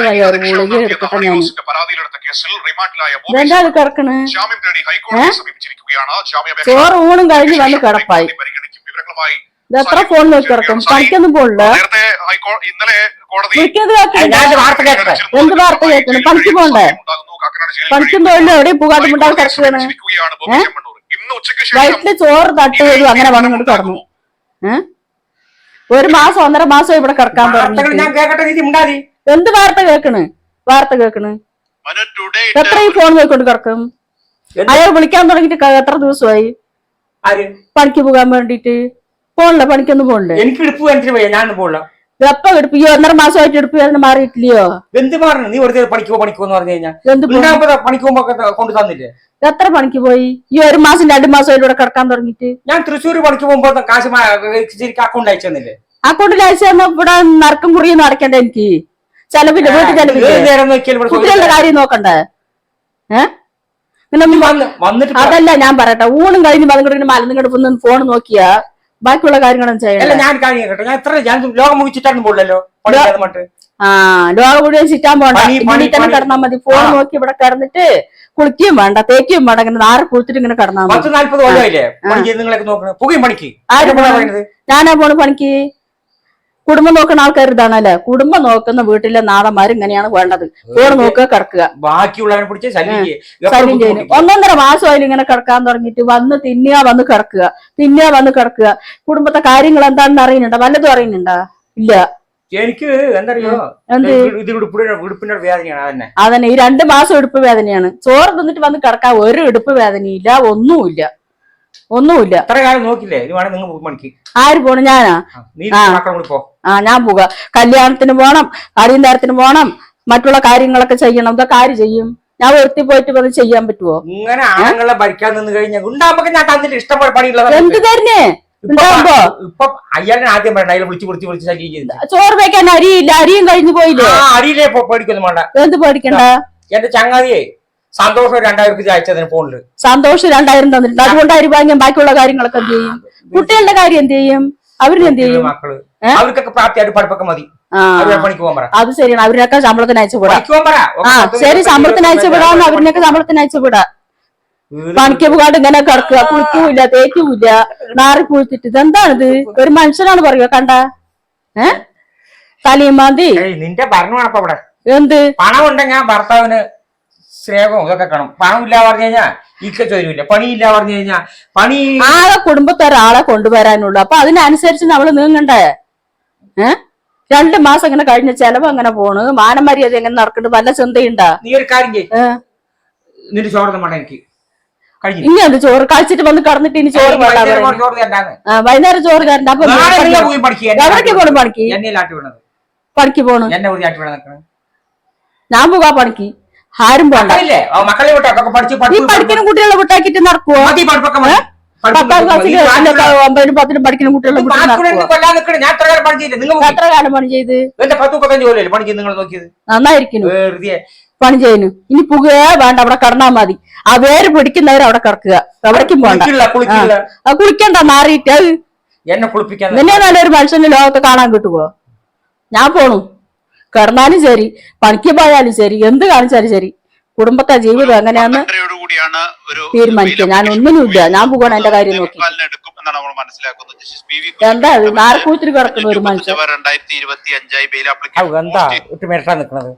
വയ്യ ഒരു ഗുളിക ഞാൻ. ഇതെന്താ അത് കിടക്കണ്? ജാമ്യാപേക്ഷ ചോറ് ഊണും കഴിഞ്ഞ് വന്ന് കിടപ്പായി. ഇത് എത്ര ഫോൺ നോക്കി കിടക്കും? പണിക്കൊന്നും പോണില്ല. നേരത്തെ ഹൈക്കോ ഇന്നലെ കോടതി ഞാൻ വാർത്ത കേൾക്കട്ടെ എന്ത് വാർത്ത കേൾക്കണം? പണിക്ക് പോണ്ടേ. പണിക്കും തൊഴിലും എവിടെയും പൂകാട്ടുമുണ്ടാവും കിടക്കുകയാണ് വയറ്റിൽ ചോറ് തട്ട് വരും അങ്ങനെ വന്നിങ്ങോട്ട് കിടന്നു. ഏഹ് ഒരു മാസം ഒന്നര മാസം ഇവിടെ കിടക്കാൻ തുടങ്ങി ഞാൻ കേൾക്കട്ടെ എന്ത് വാർത്ത കേൾക്കണ്? വാർത്ത കേൾക്കണ്? എത്രയും എത്ര ഈ ഫോൺ നോക്കിക്കൊണ്ട് കിടക്കും? അയാൾ വിളിക്കാൻ തുടങ്ങിട്ട് എത്ര ദിവസമായി? ആര്? പണിക്ക് പോകാൻ വേണ്ടിട്ട് പോണില്ല? പണിക്കൊന്നും പോണ്ടേ എനിക്ക് എടുപ്പ് വേണ്ടിട്ട് ഞാൻ എപ്പ എടുപ്പ്? ഈ ഒന്നര മാസമായിട്ട് എടുപ്പ് വേദന മാറിയിട്ടില്ലയോ? എന്ത് പറഞ്ഞു നീ വെറുതെ പണിക്കോ പണിക്കോ എന്ന് പറഞ്ഞു കഴിഞ്ഞാൽ. പണിക്ക് കൊണ്ട് തന്നില്ലേ? എത്ര പണിക്ക് പോയി? ഈ ഒരു മാസം രണ്ടു മാസം ഇവിടെ കിടക്കാൻ തുടങ്ങിട്ട് ഞാൻ തൃശ്ശൂർ പണിക്ക് പോകുമ്പോ കാശ് അക്കൗണ്ട് അയച്ചു തന്നില്ലേ? അക്കൗണ്ടിൽ അയച്ചു തന്ന ഇവിടെ നറക്കം കുറിയൊന്നും അടക്കണ്ട എനിക്ക്. ചെലവില്ല വീട്ടിൽ ചെലവില്ല? കുട്ടികളുടെ കാര്യം നോക്കണ്ടേ? ഏഹ് അതല്ല ഞാൻ പറയട്ടെ ഊണും കഴിഞ്ഞ് മതം മലന്ന് കിടപ്പൊന്ന് ഫോൺ നോക്കിയാ ബാക്കിയുള്ള കാര്യങ്ങളും അല്ല ഞാൻ കാര്യം ഞാൻ എത്ര ഞാൻ ലോകം ആ ലോക മുഴുവൻ ചുറ്റാൻ പോണ്ട. പണി, തന്നെ പണി. കിടന്നാ മതി. ഫോൺ നോക്കി ഇവിടെ കിടന്നിട്ട് കുളിക്കുകയും വേണ്ട തേക്കുകയും വേണ്ട ഇങ്ങനെ നാറ് കുളിച്ചിട്ട് ഇങ്ങനെ കിടന്നാ മതി. പത്ത് നാല്പത് കൊല്ലമായില്ലേ പണി ചെയ്ത് നിങ്ങളൊക്കെ നോക്കണം. പുകയും പണിക്ക്. ആരും ഞാനാ പോണ് പണിക്ക്? കുടുംബം നോക്കുന്ന ആൾക്കാർ ഇതാണ് അല്ലെ കുടുംബം നോക്കുന്ന വീട്ടിലെ നാടന്മാർ ഇങ്ങനെയാണ് വേണ്ടത്. കൂടെ നോക്കുക കിടക്കുക. ബാക്കിയുള്ളവരെ പിടിച്ച് ശല്യം ചെയ്യുന്നു. ഒന്നൊന്നര മാസമായാലും ഇങ്ങനെ കിടക്കാൻ തുടങ്ങിയിട്ട് വന്ന് തിന്നുക വന്ന് കിടക്കുക. തിന്നുക വന്ന് കിടക്കുക. കുടുംബത്തെ കാര്യങ്ങൾ എന്താണെന്ന് അറിയുന്നുണ്ടോ? വല്ലതും അറിയുന്നുണ്ടോ? ഇല്ല. എനിക്ക് എന്തറിയോ? ഇത് വേദനയാണ് അതന്നെ. അതന്നെ. ഈ രണ്ട് മാസം ഇടുപ്പ് വേദനയാണ്. ചോറ് തിന്നിട്ട് വന്ന് കിടക്കാൻ ഒരു ഇടുപ്പ് വേദനയില്ല ഒന്നുമില്ല. ഒന്നുമില്ല. കാലം നോക്കില്ലേ ഇത് വേണേ നിങ്ങൾ പണിക്ക്. ആര് പോണു? ഞാനാ? നീ. മക്കളും കൂടി പോ. ആ ഞാൻ പോവുക. കല്യാണത്തിന് പോണം അടിയന്തരത്തിന് പോണം മറ്റുള്ള കാര്യങ്ങളൊക്കെ ചെയ്യണം. ഇതൊക്കെ ആര് ചെയ്യും? ഞാൻ ഒരുത്തി പോയിട്ട് വന്ന് ചെയ്യാൻ പറ്റുമോ ഇങ്ങനെ ആണുങ്ങളെ ഭരിക്കാൻ നിന്ന് കഴിഞ്ഞാൽ ഉണ്ടാകുമ്പോ ഞാൻ തന്നിട്ട് ഇഷ്ടം പോലെ പണിയുള്ളത് എന്ത് തന്നെ? ഉണ്ടാവുമ്പോ? ഇപ്പൊ അയ്യാളിനെ ആദ്യം വേണ്ട അയാളെ വിളിച്ച് വിളിച്ച് വിളിച്ച് ശല്യം ചെയ്തില്ല ചോറ് വയ്ക്കാൻ അരിയില്ല. അരിയും കഴിഞ്ഞു പോയില്ലേ? പോ- പേടിക്കൊന്നും വേണ്ട. എന്ത് പേടിക്കണ്ട? എന്റെ ചങ്ങാതിയെ സന്തോഷം രണ്ടായിരം രൂപ അയച്ചതിന് ഫോണിൽ. സന്തോഷം രണ്ടായിരം തന്നിട്ടുണ്ട്. അതുകൊണ്ട് അരി വാങ്ങിയാൽ ബാക്കിയുള്ള കാര്യങ്ങളൊക്കെ എന്ത് ചെയ്യും? കുട്ടികളുടെ കാര്യം എന്ത് ചെയ്യും? അവരിന് എന്ത് ചെയ്യും? മക്കൾ? അവർക്കൊക്കെ പ്രാപ്തിയായിട്ട് പഠിപ്പൊക്കെ മതി. അത് ശരിയാണ്. അവരിനൊക്കെ ശമ്പളത്തിന് അയച്ചു വിടാം. ശരി ശമ്പളത്തിന് അയച്ചു വിടാന്ന് അവരിനൊക്കെ ശമ്പളത്തിന് അയച്ചു വിടാം. പണിക്ക് പോകാണ്ട് ഇങ്ങനെ കിടക്കുക. കുളിക്കൂല തേക്കൂല നാറി കുളിച്ചിട്ട്. ഇതെന്താണിത് ഒരു മനുഷ്യനാണ് പറയുക കണ്ട? ഏ? തലയും മാന്തി നിന്റെ ഭരണമാണ് അപ്പൊ ഇവിടെ എന്ത്? പണം ഉണ്ടെങ്കിൽ ഭർത്താവിന് സ്നേഹവും ഇതൊക്കെ കാണും. പണം ഇല്ല പറഞ്ഞു കഴിഞ്ഞാൽ ഇക്ക ചോദിക്കില്ല പണിയില്ല പറഞ്ഞു കഴിഞ്ഞാൽ പണി ആളെ കുടുംബത്തെ ഒരാളെ കൊണ്ടുവരാനുള്ളൂ. അപ്പൊ അതിനനുസരിച്ച് നമ്മൾ നീങ്ങണ്ടേ? ഏ? രണ്ടു മാസം ഇങ്ങനെ കഴിഞ്ഞ ചെലവ് അങ്ങനെ പോണ്. മാനമര്യാദ എങ്ങനെ നടക്കുന്നുണ്ട് വല്ല ചിന്തയുണ്ടാ? നീ ഒരു കാര്യം ചെയ്യ്. ഏ? നിന്റെ ചോറൊന്നും വേണ്ട എനിക്ക്. കഴിഞ്ഞു. ഇനി അത് ചോറ്? കഴിച്ചിട്ട് വന്ന് കടന്നിട്ട് ഇനി ചോറ് വേണ്ട ആ, വൈകുന്നേരം ചോറ് തരണ്ട. അപ്പൊ നാളെ നീ നീ പോയി പഠിക്ക് എവിടേക്ക് പോണു പണിക്ക്? എന്നെ വിടണത് പണിക്ക് പോണു? എന്നെ ഒരു ആട്ടി വിടാൻ നിൽക്കണം ഞാൻ പോകാ പണിക്ക്. ആരും പോണ്ട. മക്കളില്ലേ? മക്കളെ വിട്ടോ? പഠിച്ച് പഠിപ്പ് പഠിക്കുന്ന കുട്ടികളെ വിട്ടാക്കിട്ട് നടക്കുവോ? മതി പഠിപ്പൊക്കെ മതി. പഠിപ്പ് പത്താം. ക്ലാസ്സിൽ ഒമ്പതിനും പത്തിനും പഠിക്കുന്ന കുട്ടികളെ എത്ര കാലം പണി ചെയ്ത്? നന്നായിരിക്കുന്നു. പണി ചെയ്യുന്നു ഇനി പുകയേ വേണ്ട അവിടെ കടന്നാ മതി. ആ വേര് പിടിക്കുന്നവർ അവിടെ കിടക്കുക എവിടേക്കും പോണ്ട. കുളിക്കണ്ട മാറിയിട്ട്. എന്നെ കുളിപ്പിക്കാൻ നിന്നെ നല്ലൊരു മനുഷ്യന്റെ ലോകത്ത് കാണാൻ കിട്ടുവോ? ഞാൻ പോണു. കിടന്നാലും ശരി. പണിക്ക് പോയാലും ശരി. എന്ത് കാണിച്ചാലും ശരി. കുടുംബത്തെ ജീവിതം എങ്ങനെയാന്ന് ഒരു തീരുമാനിക്കുക. ഞാൻ ഒന്നിനുമില്ല ഞാൻ പോകണം എന്റെ കാര്യം നോക്കി. എടുക്കും എന്നാണ് നമ്മൾ മനസ്സിലാക്കുന്നത്. ജസ്റ്റിസ് പി വി എന്താ നാർക്കൂത്തിരി കിടക്കുന്ന ഒരു മനുഷ്യൻ. എന്താ ഒട്ടുമേട്ടാ നിൽക്കണത്?